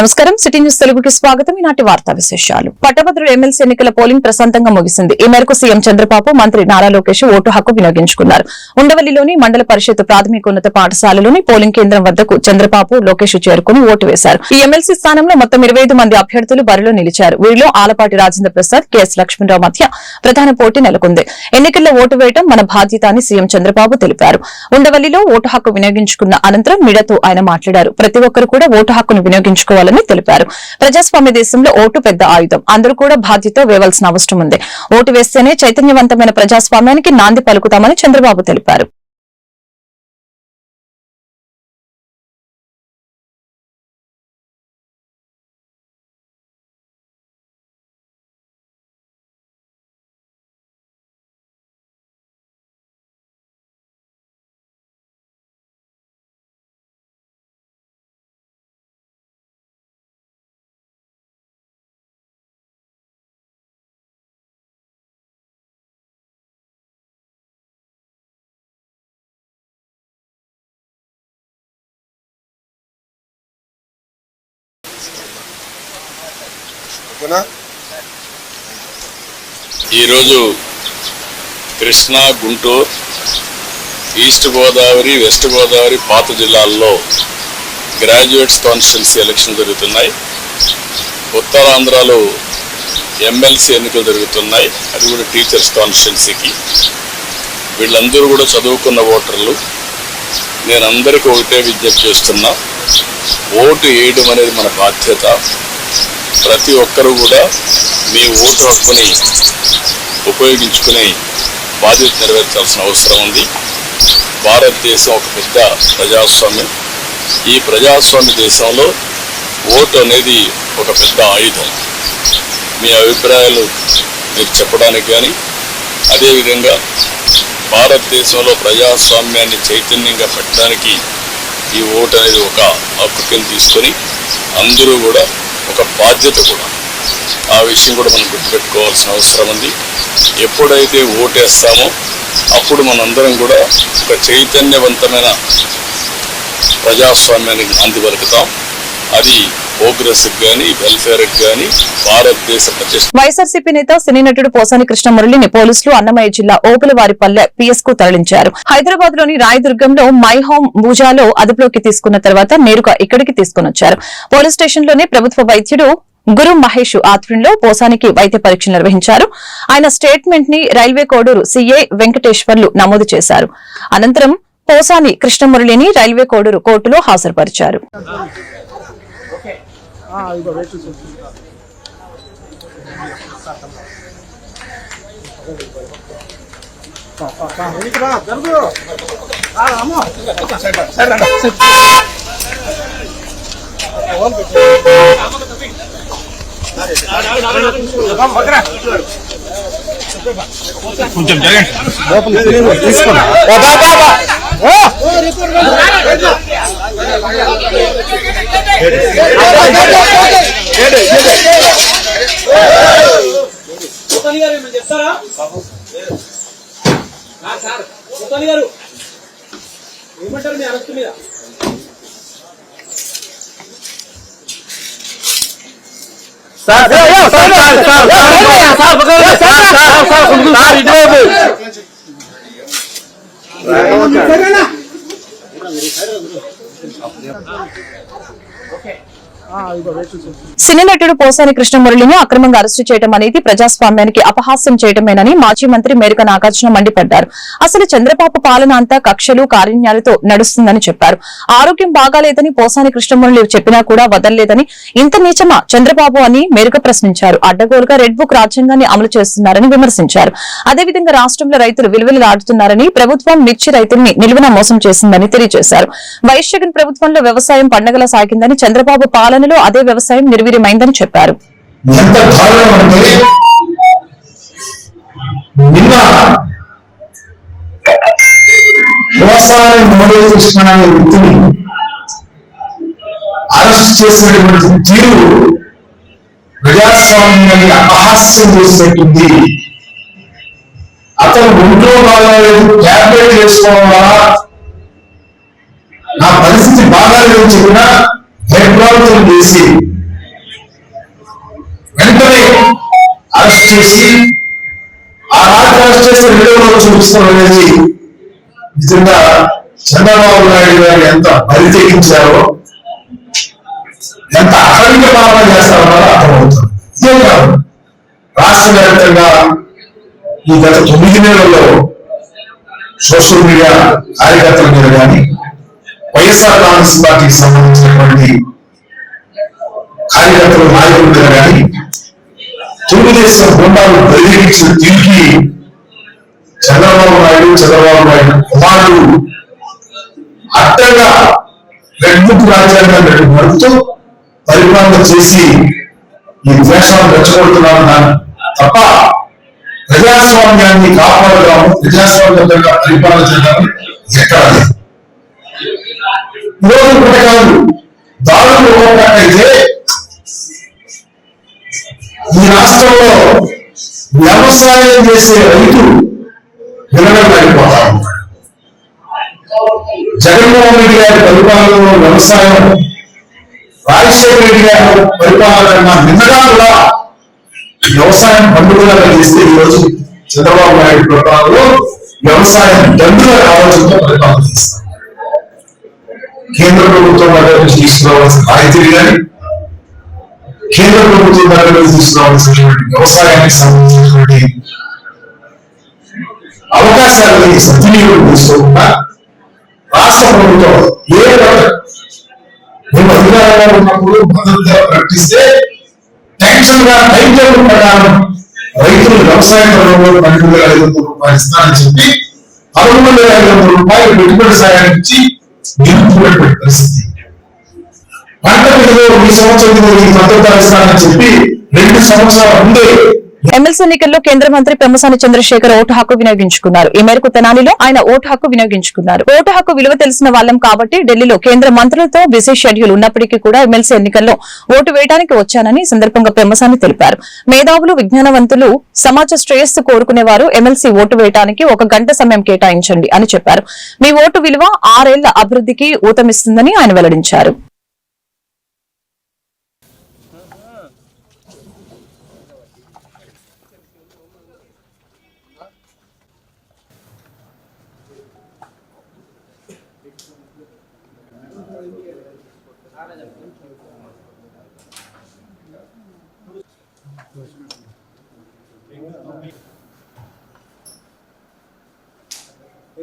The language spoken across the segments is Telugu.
నమస్కారం. సిటీ న్యూస్ తెలుగుకి స్వాగతం. ఈనాటి వార్తా విశేషాలు. పట్టభద్రు ఎమ్మెల్సీ ఎన్నికల పోలింగ్ ప్రశాంతంగా ముగిసింది. ఈ మేరకు సీఎం చంద్రబాబు మంత్రి నారా లోకేష్ ఓటు హక్కు వినియోగించుకున్నారు. ఉండవల్లిలోని మండల పరిషత్ ప్రాథమికోన్నత పాఠశాలలోని పోలింగ్ కేంద్రం వద్దకు చంద్రబాబు లోకేష్ చేరుకుని ఓటు వేశారు. ఈ ఎమ్మెల్సీ స్థానంలో మొత్తం ఇరవై మంది అభ్యర్థులు బరిలో నిలిచారు. వీరిలో ఆలపాటి రాజేంద్ర ప్రసాద్ కెఎస్ లక్ష్మణరావు మధ్య ప్రధాన పోటీ నెలకొంది. ఎన్నికల్లో ఓటు వేయడం మన బాధ్యత అని సీఎం చంద్రబాబు తెలిపారు. ఉండవల్లిలో ఓటు హక్కు వినియోగించుకున్న అనంతరం మీడియాతో ఆయన మాట్లాడారు. ప్రతి ఒక్కరు కూడా ఓటు హక్కును వినియోగించుకోవాలి చేయాలని తెలిపారు. ప్రజాస్వామ్య దేశంలో ఓటు పెద్ద ఆయుధం. అందరూ కూడా బాధ్యత వేయవలసిన అవసరం ఉంది. ఓటు వేస్తేనే చైతన్యవంతమైన ప్రజాస్వామ్యానికి నాంది పలుకుతామని చంద్రబాబు తెలిపారు. ఓకేనా ఈరోజు కృష్ణా గుంటూరు ఈస్ట్ గోదావరి వెస్ట్ గోదావరి పాత జిల్లాల్లో గ్రాడ్యుయేట్స్ కాన్స్టిట్యున్సీ ఎలక్షన్ జరుగుతున్నాయి. ఉత్తరాంధ్రలో ఎమ్మెల్సీ ఎన్నికలు జరుగుతున్నాయి. అది కూడా టీచర్స్ కాన్స్టిట్యున్సీకి. వీళ్ళందరూ కూడా చదువుకున్న ఓటర్లు. నేను అందరికీ ఒకటే విజ్ఞప్తి చేస్తున్నా. ఓటు వేయడం అనేది మన బాధ్యత. ప్రతి ఒక్కరూ కూడా మీ ఓటు హక్కుని ఉపయోగించుకుని బాధ్యత నెరవేర్చాల్సిన అవసరం ఉంది. భారతదేశం ఒక పెద్ద ప్రజాస్వామ్యం. ఈ ప్రజాస్వామ్య దేశంలో ఓటు అనేది ఒక పెద్ద ఆయుధం. మీ అభిప్రాయాలు మీరు చెప్పడానికి కానీ అదేవిధంగా భారతదేశంలో ప్రజాస్వామ్యాన్ని చైతన్యంగా పెట్టడానికి ఈ ఓటు అనేది ఒక హక్కు కింద తీసుకొని అందరూ కూడా ఒక బాధ్యత కూడా. ఆ విషయం కూడా మనం గుర్తుపెట్టుకోవాల్సిన అవసరం ఉంది. ఎప్పుడైతే ఓటేస్తామో అప్పుడు మనందరం కూడా ఒక చైతన్యవంతమైన ప్రజాస్వామ్యానికి నాంది పలుకుతాం అది ప్రోగ్రెస్కి కానీ కానీ భారతదేశ వైఎస్ఆర్సీపీ నేత సినీ నటుడు పోసాని కృష్ణమురళిని పోలీసులు అన్నమయ్య జిల్లా ఓపులవారిపల్లె పిఎస్కు తరలించారు. హైదరాబాద్లోని రాయదుర్గంలో మై హోమ్ భూజాలో అదుపులోకి తీసుకున్న తర్వాత నేరుగా ఇక్కడికి తీసుకునొచ్చారు. పోలీస్ స్టేషన్లోనే ప్రభుత్వ వైద్యుడు గురు మహేష్ ఆధ్వర్యంలో పోసానికి వైద్య పరీక్షలు నిర్వహించారు. ఆయన స్టేట్మెంట్ని రైల్వే కోడూరు సీఏ వెంకటేశ్వర్లు నమోదు చేశారు. అనంతరం పోసాని కృష్ణమురళిని రైల్వే కోడూరు కోర్టులో హాజరుపరిచారు. కొంచెం జరగండి ముత్తని గారు ఏమైనా చెప్తారా సార్ గారు ఏమంటారు మీ అరెస్ట్ మీద 啊，OK。సినీ నటుడు పోసాని కృష్ణమురళిని అక్రమంగా అరెస్టు చేయడం అనేది ప్రజాస్వామ్యానికి అపహాస్యం చేయడమేనని మాజీ మంత్రి మేరక నాగార్జున మండిపడ్డారు. అసలు చంద్రబాబు పాలన అంతా కక్షలు కారుణ్యాలతో నడుస్తుందని చెప్పారు. ఆరోగ్యం బాగాలేదని పోసాని కృష్ణమురళి చెప్పినా కూడా వదలలేదని ఇంత నీచమా చంద్రబాబు అని మేరక ప్రశ్నించారు. అడ్డగోలుగా రెడ్ బుక్ రాజ్యాంగాన్ని అమలు చేస్తున్నారని విమర్శించారు. అదేవిధంగా రాష్ట్రంలో రైతులు విలువలాడుతున్నారని ప్రభుత్వం మిర్చి రైతుల్ని నిలువున మోసం చేసిందని తెలియజేశారు. వైశ్యగన్ ప్రభుత్వంలో వ్యవసాయం పండగలా సాగిందని చంద్రబాబు పాలన పాలనలో అదే వ్యవసాయం నిర్వీర్యమైందని చెప్పారు. ఎంత దారుణం అనే వ్యక్తిని అరెస్ట్ చేసినటువంటి తీరు ప్రజాస్వామ్యాన్ని అపహాస్యం చేసినట్టుంది. అతను ఒంట్లో బాగాలేదు ట్యాబ్లెట్ వేసుకోవడం వల్ల నా పరిస్థితి బాగాలేదని చెప్పినా భయప్రాంతం చేసి వెంటనే అరెస్ట్ చేసి ఆ రాత్రి అరెస్ట్ చేసిన వీడియోలో చూపిస్తాం నిజంగా చంద్రబాబు నాయుడు గారు ఎంత బలి తెగించారో ఎంత అఖండ పాలన చేస్తారన్నది అర్థమవుతుంది. ఇదే కాదు రాష్ట్ర వ్యాప్తంగా ఈ గత తొమ్మిది నెలల్లో సోషల్ మీడియా కార్యకర్తల మీద కానీ వైఎస్ఆర్ కాంగ్రెస్ పార్టీకి సంబంధించినటువంటి కార్యకర్తలు నాయకుల కానీ తెలుగుదేశం గుండాలు బెదిరించిన తిరిగి చంద్రబాబు నాయుడు చంద్రబాబు నాయుడు కుమారుడు అడ్డంగా రెడ్ బుక్ రాజ్యాంగాన్ని నడుపుతూ పరిపాలన చేసి ఈ ద్వేషాలను రెచ్చగొడుతున్నాను తప్ప ప్రజాస్వామ్యాన్ని కాపాడదాము ప్రజాస్వామ్యంగా పరిపాలన చేయడం ఎక్కడ లేదు. ఈరోజు ఒకటి కాదు. దారులు ఒకటైతే ఈ రాష్ట్రంలో వ్యవసాయం చేసే రైతు వినగలైపోతా జగన్మోహన్ రెడ్డి గారి పరిపాలనలో వ్యవసాయం రాజశేఖర రెడ్డి గారి పరిపాలన కన్నా నిన్నగా కూడా వ్యవసాయం పండుగగా చేస్తే ఈరోజు చంద్రబాబు నాయుడు పరిపాలనలో వ్యవసాయం దండుగా ఆలోచనతో పరిపాలన చేస్తారు. కేంద్ర ప్రభుత్వం దగ్గర నుంచి తీసుకురావాల్సిన రాయితీలు కానీ కేంద్ర ప్రభుత్వం దగ్గర నుంచి తీసుకురావాల్సినటువంటి వ్యవసాయానికి సంబంధించినటువంటి అవకాశాలని సద్వినియోగం చేసుకోకుండా రాష్ట్ర ప్రభుత్వం ఏ మేము అధికారంలో ఉన్నప్పుడు మద్దతు ధర ప్రకటిస్తే టెన్షన్గా టైం టేబుల్ ప్రకారం రైతులు వ్యవసాయ రంగంలో పన్నెండు వేల ఐదు వందల రూపాయలు ఇస్తానని చెప్పి పదకొండు వేల ఐదు వందల రూపాయలు పెట్టుబడి సాయానికి పరిస్థితి పంట ఈ సంవత్సరం చెప్పి రెండు సంవత్సరాల ముందే ఎమ్మెల్సీ ఎన్నికల్లో కేంద్ర మంత్రి పెమ్మసాని చంద్రశేఖర్ ఓటు హక్కు వినియోగించుకున్నారు. ఈ మేరకు తెనాలిలో ఆయన ఓటు హక్కు వినియోగించుకున్నారు. ఓటు హక్కు విలువ తెలిసిన వాళ్ళం కాబట్టి ఢిల్లీలో కేంద్ర మంత్రులతో బిజీ షెడ్యూల్ ఉన్నప్పటికీ కూడా ఎమ్మెల్సీ ఎన్నికల్లో ఓటు వేయడానికి వచ్చానని సందర్భంగా పెమ్మసాని తెలిపారు. మేధావులు విజ్ఞానవంతులు సమాజ శ్రేయస్సు కోరుకునే వారు ఎమ్మెల్సీ ఓటు వేయడానికి ఒక గంట సమయం కేటాయించండి అని చెప్పారు. మీ ఓటు విలువ ఆరేళ్ళ అభివృద్ధికి ఊతమిస్తుందని ఆయన వెల్లడించారు.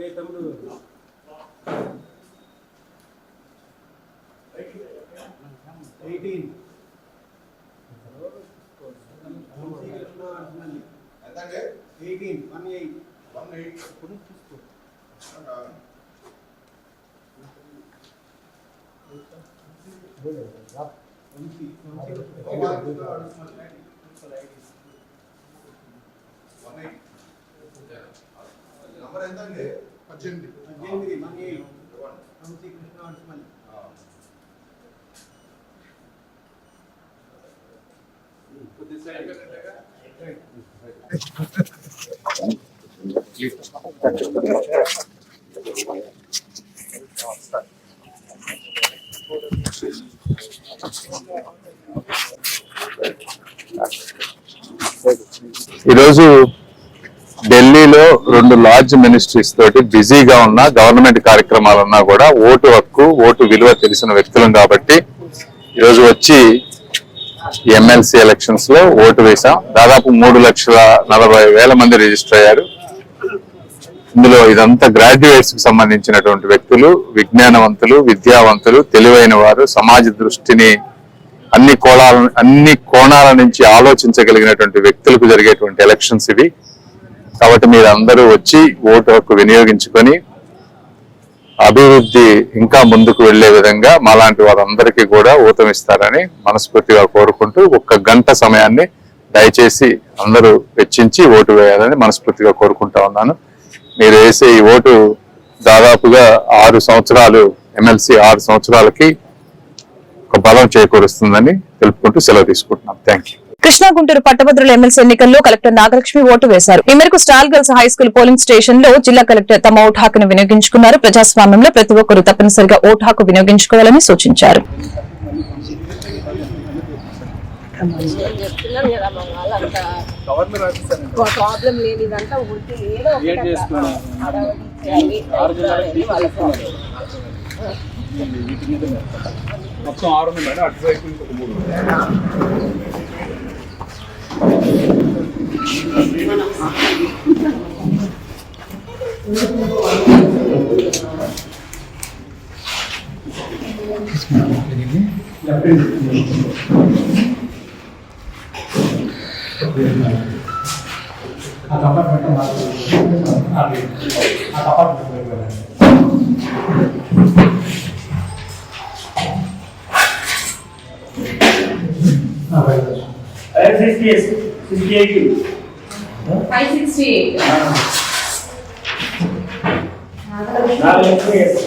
ఏ తమ్ముడు. Eighteen. Eighteen one eight. One eight. చూసుకో పద్దెనిమిది పద్దెనిమిది ఈరోజు రెండు లార్జ్ మినిస్ట్రీస్ తోటి బిజీగా ఉన్న గవర్నమెంట్ కార్యక్రమాలున్నా కూడా ఓటు హక్కు ఓటు విలువ తెలిసిన వ్యక్తులం కాబట్టి ఈరోజు వచ్చి ఎమ్మెల్సీ ఎలక్షన్స్లో ఓటు వేశాం. దాదాపు మూడు లక్షల నలభై వేల మంది రిజిస్టర్ అయ్యారు. ఇందులో ఇదంతా గ్రాడ్యుయేట్స్కి సంబంధించినటువంటి వ్యక్తులు విజ్ఞానవంతులు విద్యావంతులు తెలివైన వారు సమాజ దృష్టిని అన్ని కోణాల అన్ని కోణాల నుంచి ఆలోచించగలిగినటువంటి వ్యక్తులకు జరిగేటువంటి ఎలక్షన్స్ ఇవి. కాబట్టి మీరు అందరూ వచ్చి ఓటు హక్కు వినియోగించుకొని అభివృద్ధి ఇంకా ముందుకు వెళ్ళే విధంగా మాలాంటి వారందరికీ కూడా ఊతమిస్తారని మనస్ఫూర్తిగా కోరుకుంటూ ఒక్క గంట సమయాన్ని దయచేసి అందరూ వెచ్చించి ఓటు వేయాలని మనస్ఫూర్తిగా కోరుకుంటా ఉన్నాను. మీరు వేసే ఈ ఓటు దాదాపుగా ఆరు సంవత్సరాలు ఎమ్మెల్సీ ఆరు సంవత్సరాలకి ఒక బలం చేకూరుస్తుందని తెలుపుకుంటూ సెలవు తీసుకుంటున్నాం. Thank you. కృష్ణా గుంటూరు పట్టభద్రుల ఎమ్మెల్సీ ఎన్నికల్లో కలెక్టర్ నాగలక్ష్మి ఓటు వేశారు. ఈ మేరకు Stall girls high school polling స్టేషన్లో జిల్లా కలెక్టర్ తమ ఓటు హక్కును వినియోగించుకున్నారు. ప్రజాస్వామ్యంలో ప్రతి ఒక్కరూ తప్పనిసరిగా ఓటు హక్కు వినియోగించుకోవాలని సూచించారు. ప్రాబ్లం లేనిదంతా ఊరికి ఏదో ఒకటి ఆరు ఉన్నాయి మేడం అటు సైడ్ ఇంకొక మూడు ఉన్నాయి. Five sixty eight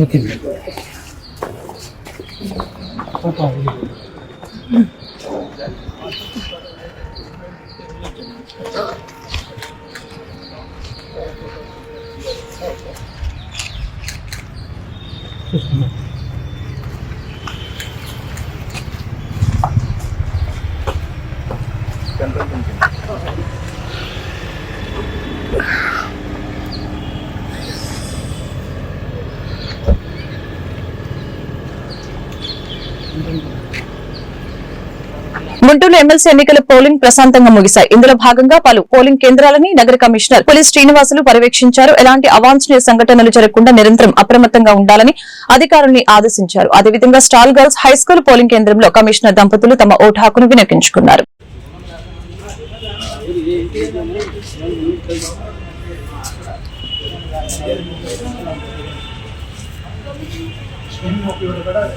你听。Guntur MLC ఎన్నికల పోలింగ్ ప్రశాంతంగా ముగిశాయి. ఇందులో భాగంగా పలు పోలింగ్ కేంద్రాలని నగర కమిషనర్ పోలీస్ శ్రీనివాసులు పర్యవేక్షించారు. ఎలాంటి అవాంఛనీయ సంఘటనలు జరగకుండా నిరంతరం అప్రమత్తంగా ఉండాలని అధికారుల్ని ఆదేశించారు. అదేవిధంగా Stall girls high school polling కేంద్రంలో కమిషనర్ దంపతులు తమ ఓటు హక్కును వినియోగించుకున్నారు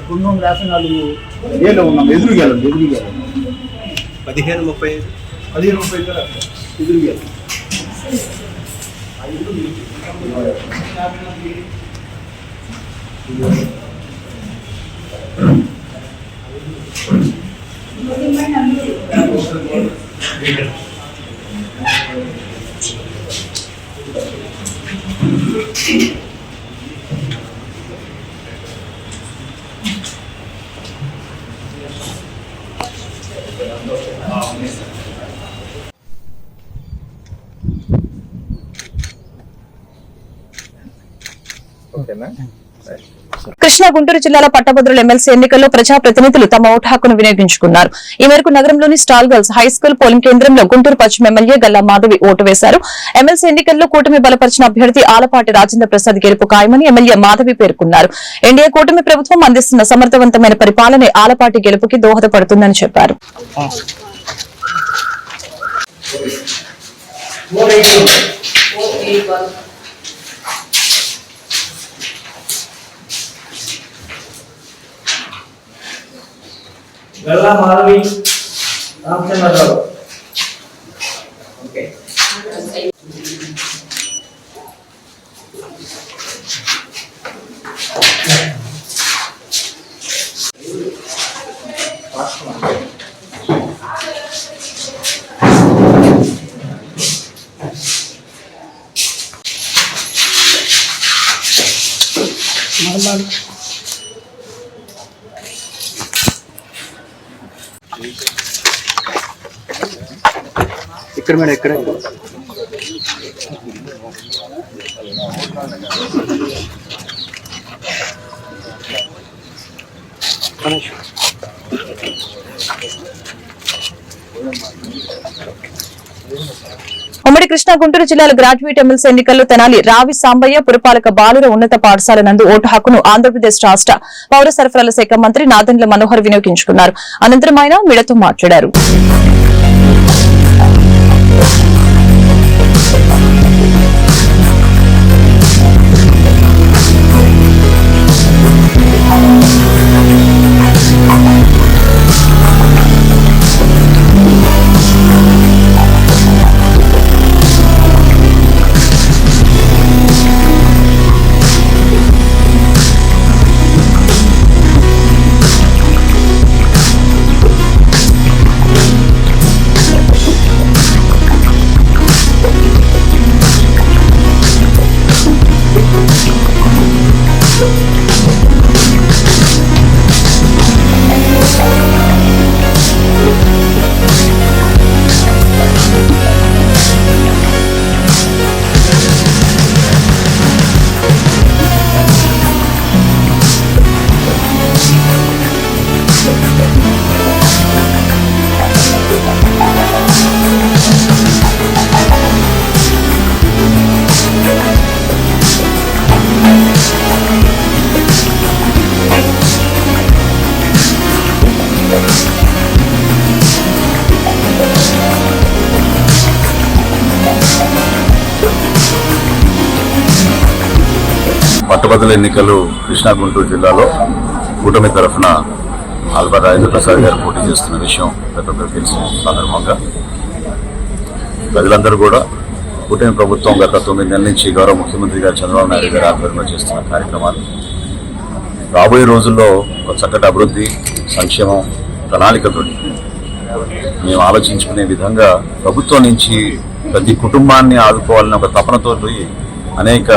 గుండం ఉన్నాం పదిహేను ముప్పై ఐదు. పదిహేను ముప్పై ఐదు ఎదురుగెళ్ళండి ఐదు గుంటూరు జిల్లాల పట్టభద్రుల ఎమ్మెల్సీ ఎన్నికల్లో ప్రజాప్రతినిధులు తమ ఓటు హక్కును వినియోగించుకున్నారు. ఈ మేరకు నగరంలోని స్టాల్ గర్ల్స్ హైస్కూల్ పోలింగ్ కేంద్రంలో గుంటూరు పశ్చిమ ఎమ్మెల్యే గల్లా మాధవి ఓటు వేశారు. ఎమ్మెల్సీ ఎన్నికల్లో కూటమి బలపరిచిన అభ్యర్థి ఆలపాటి రాజేంద్ర ప్రసాద్ గెలుపు ఖాయమని ఎమ్మెల్యే మాధవి పేర్కొన్నారు. ఎన్డీఏ కూటమి ప్రభుత్వం అందిస్తున్న సమర్థవంతమైన పరిపాలనే ఆలపాటి గెలుపుకి దోహదపడుతుందని చెప్పారు. గల్లా మాధవి రామచంద్రరావు ఓకే ఇక్కడ మేడం ఇక్కడ ఉమ్మడి కృష్ణా గుంటూరు జిల్లాల గ్రాడ్యుయేట్ ఎమ్మెల్సీ ఎన్నికల్లో తెనాలి రావి సాంబయ్య పురపాలక బాలుర ఉన్నత పాఠశాల నందు ఓటు హక్కును ఆంధ్రప్రదేశ్ రాష్ట్ర పౌర సరఫరాల శాఖ మంత్రి నాదండ్ల మనోహర్ వినియోగించుకున్నారు. అనంతరం ఆయన మీడియాతో మాట్లాడారు. Thank పట్టభద్రుల ఎన్నికలు కృష్ణా గుంటూరు జిల్లాలో కూటమి తరఫున ఆల్వా రాజేంద్ర ప్రసాద్ గారు పోటీ చేస్తున్న విషయం ప్రతి తెలిసిన సందర్భంగా. ప్రజలందరూ కూడా కూటమి ప్రభుత్వం గత తొమ్మిది నెలల నుంచి గౌరవ ముఖ్యమంత్రి గారు చంద్రబాబు నాయుడు గారు ఆధ్వర్యంలో చేస్తున్న కార్యక్రమాలు. రాబోయే రోజుల్లో ఒక చక్కటి అభివృద్ధి సంక్షేమం ప్రణాళికతో మేము ఆలోచించుకునే విధంగా ప్రభుత్వం నుంచి ప్రతి కుటుంబాన్ని ఆదుకోవాలని ఒక తపనతో అనేక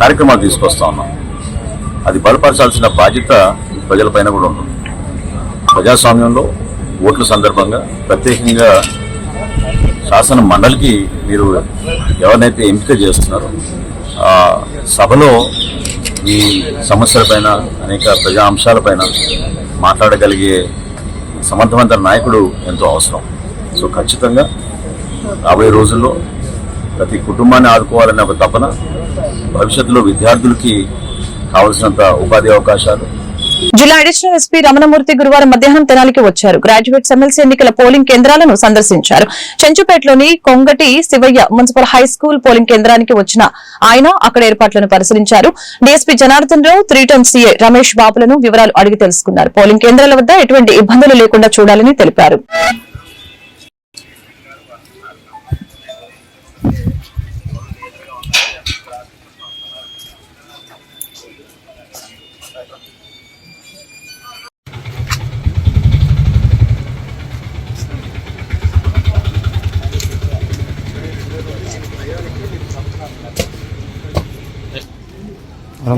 కార్యక్రమాలు తీసుకొస్తా ఉన్నాం. అది బలపరచాల్సిన బాధ్యత ప్రజలపైన కూడా ఉంటుంది. ప్రజాస్వామ్యంలో ఓట్ల సందర్భంగా ప్రత్యేకంగా శాసన మండలికి మీరు ఎవరినైతే ఎంపిక చేస్తున్నారో ఆ సభలో ఈ సమస్యలపైన అనేక ప్రజా అంశాలపైన మాట్లాడగలిగే సమర్థవంత నాయకుడు ఎంతో అవసరం. సో ఖచ్చితంగా రాబోయే రోజుల్లో ప్రతి కుటుంబాన్ని ఆదుకోవాలనే ఒక తపన. భవిష్యత్తులో విద్యార్థులకి కావలసినంత ఉపాధి అవకాశాలు. జిల్లా అడిషనల్ ఎస్పీ రమణమూర్తి గురువారం మధ్యాహ్నం తెనాలికి వచ్చారు. గ్రాడ్యుయేట్స్ ఎమ్మెల్సీ ఎన్నికల పోలింగ్ కేంద్రాలను సందర్శించారు. చెంచుపేటలోని Kongati Sivaiah municipal high school polling కేంద్రానికి వచ్చిన ఆయన అక్కడ ఏర్పాట్లను పరిశీలించారు. DSP Janardhan Rao three town CA Ramesh బాబులను వివరాలు అడిగి తెలుసుకున్నారు. పోలింగ్ కేంద్రాల వద్ద ఎటువంటి ఇబ్బందులు లేకుండా చూడాలని తెలిపారు.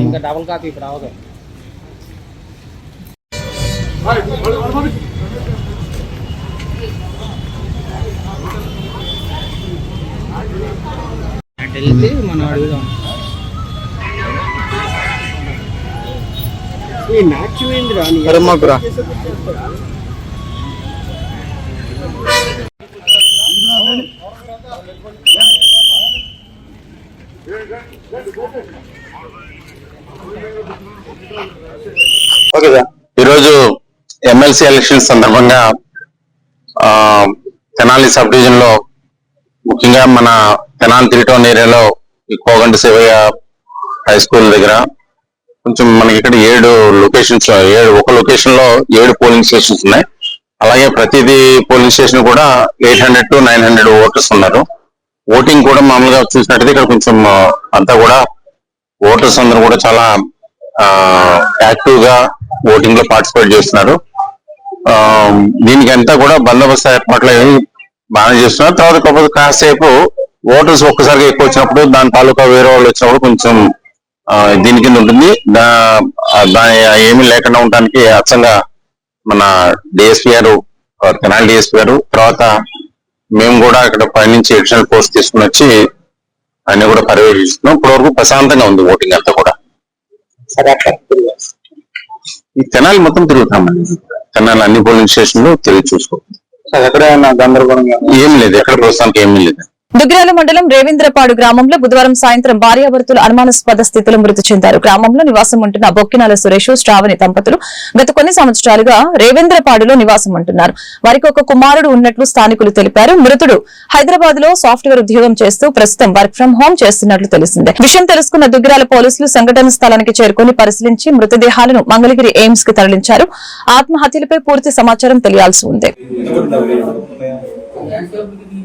ఇంకా డబుల్ కాపీ ఇప్పుడు అవదు అంటే వెళ్తే మనం అడుగుదాం ఈ మ్యాచ్ ఏందిరా ఓకే సార్ ఈరోజు ఎమ్మెల్సీ ఎలక్షన్ సందర్భంగా తెనాలి సబ్ డివిజన్లో ముఖ్యంగా మన తెనాలి త్రీ ఏరియాలో ఈ కోగంటి శివయ్య హై స్కూల్ దగ్గర కొంచెం మనకి ఇక్కడ ఏడు లొకేషన్స్ ఏడు ఒక లొకేషన్లో ఏడు పోలింగ్ స్టేషన్స్ ఉన్నాయి. అలాగే ప్రతిదీ పోలింగ్ స్టేషన్ కూడా eight hundred to nine hundred voters ఉన్నారు. ఓటింగ్ కూడా మామూలుగా చూసినట్టయితే ఇక్కడ కొంచెం అంతా కూడా ఓటర్స్ అందరూ కూడా చాలా యాక్టివ్గా ఓటింగ్లో పార్టిసిపేట్ చేస్తున్నారు. దీనికి అంతా కూడా బందోబస్తు ఏర్పాట్లు అవి బాగానే చేస్తున్నారు. తర్వాత కాకపోతే కాసేపు ఓటర్స్ ఒక్కసారిగా ఎక్కువ వచ్చినప్పుడు దాని తాలూకా వేరే వాళ్ళు వచ్చినప్పుడు కొంచెం దీని కింద ఉంటుంది. దా- దాని ఏమీ లేకుండా ఉండడానికి అచ్చంగా మన డిఎస్పీ గారు తెనాలి డిఎస్పీ గారు తర్వాత మేము కూడా ఇక్కడ పైనుంచి ఎడిషనల్ పోస్ట్ తీసుకుని వచ్చి అన్ని కూడా పర్యవేక్షిస్తున్నాం. ఇప్పటివరకు ప్రశాంతంగా ఉంది ఓటింగ్ అంతా కూడా. ఈ తెనాలి మొత్తం తిరుగుతామండి తెనాలి అన్ని పోలింగ్ స్టేషన్లు తిరిగి చూసుకో. ఏం లేదు ఎక్కడ ప్రస్తుతానికి ఏమీ లేదు. దుగ్గిరాల మండలం రేవేంద్రపాడు గ్రామంలో బుధవారం సాయంత్రం భార్యాభర్తలు అనుమానాస్పద స్థితిలో మృతి చెందారు. గ్రామంలో నివాసం ఉంటున్న బొక్కినాల సురేష్ శ్రావణి దంపతులు గత కొన్ని సంవత్సరాలుగా రేవేంద్రపాడులో నివాసం ఉంటున్నారు. వారికి ఒక కుమారుడు ఉన్నట్లు స్థానికులు తెలిపారు. మృతుడు హైదరాబాద్లో సాఫ్ట్వేర్ ఉద్యోగం చేస్తూ ప్రస్తుతం వర్క్ ఫ్రం హోం చేస్తున్నట్లు తెలిసిందే. విషయం తెలుసుకున్న దుగ్గిరాల పోలీసులు సంఘటన స్థలానికి చేరుకుని పరిశీలించి మృతదేహాలను మంగళగిరి ఎయిమ్స్కి తరలించారు. ఆత్మహత్యలపై పూర్తి సమాచారం తెలియాల్సి ఉంది.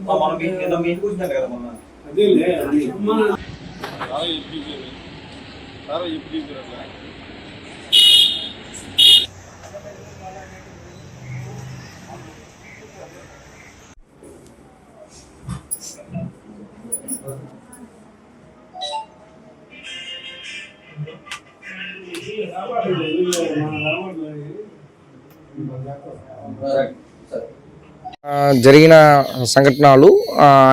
మనం మీ- ఏదో మీరు కూర్చున్నారు కదా మొన్న అదేలే అది మన ఆ, జరిగిన సంఘటనలు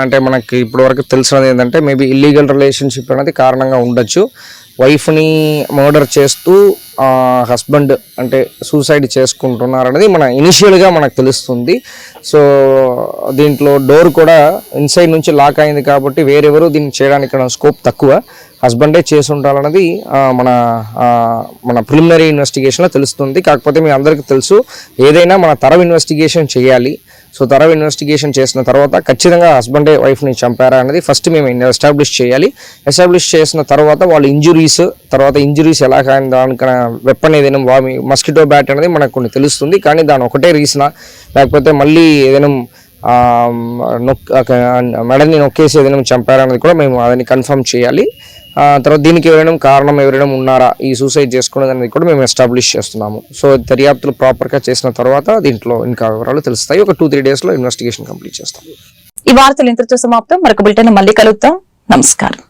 అంటే మనకి ఇప్పటి వరకు తెలిసినది ఏంటంటే మేబీ ఇల్లీగల్ రిలేషన్షిప్ అనేది కారణంగా ఉండొచ్చు. వైఫ్ని మర్డర్ చేస్తూ హస్బెండ్ అంటే సూసైడ్ చేసుకుంటున్నారనేది మన ఇనిషియల్గా మనకు తెలుస్తుంది. సో దీంట్లో డోర్ కూడా ఇన్సైడ్ నుంచి లాక్ అయింది కాబట్టి వేరెవరు దీన్ని చేయడానికి స్కోప్ తక్కువ. హస్బెండే చేసి ఉండాలన్నది మన మన ప్రిలిమినరీ ఇన్వెస్టిగేషన్లో తెలుస్తుంది. కాకపోతే మీ అందరికీ తెలుసు ఏదైనా మన తరం ఇన్వెస్టిగేషన్ చేయాలి. సో తర్వాత ఇన్వెస్టిగేషన్ చేసిన తర్వాత ఖచ్చితంగా హస్బెండ్ వైఫ్ని చంపారా అనేది ఫస్ట్ మేము ఎస్టాబ్లిష్ చేయాలి. ఎస్టాబ్లిష్ చేసిన తర్వాత వాళ్ళ ఇంజురీస్ తర్వాత ఇంజురీస్ ఎలా కానీ దానికన్నా వెప్పన్ ఏదైనా వామి మస్కిటో బ్యాట్ అనేది మనకు కొన్ని తెలుస్తుంది. కానీ దాని ఒకటే రీసనా లేకపోతే మళ్ళీ ఏదైనా నొక్ మెడని నొక్కేసి ఏదైనా చంపారనేది కూడా మేము అదని కన్ఫర్మ్ చేయాలి. తర్వాత దీనికి ఎవరైనా కారణం ఎవరైనా ఉన్నారా ఈ సూసైడ్ చేసుకునేది అనేది కూడా మేము ఎస్టాబ్లిష్ చేస్తున్నాము. సో దర్యాప్తులు ప్రాపర్గా చేసిన తర్వాత దీంట్లో ఇంకా వివరాలు తెలుస్తాయి. ఒక టూ త్రీ డేస్లో ఇన్వెస్టిగేషన్ కంప్లీట్ చేస్తాం. ఈ వార్తలు ఇంతతో సమాప్తం. మరొక బులెటిన్ మళ్ళీ కలుగుతాం నమస్కారం.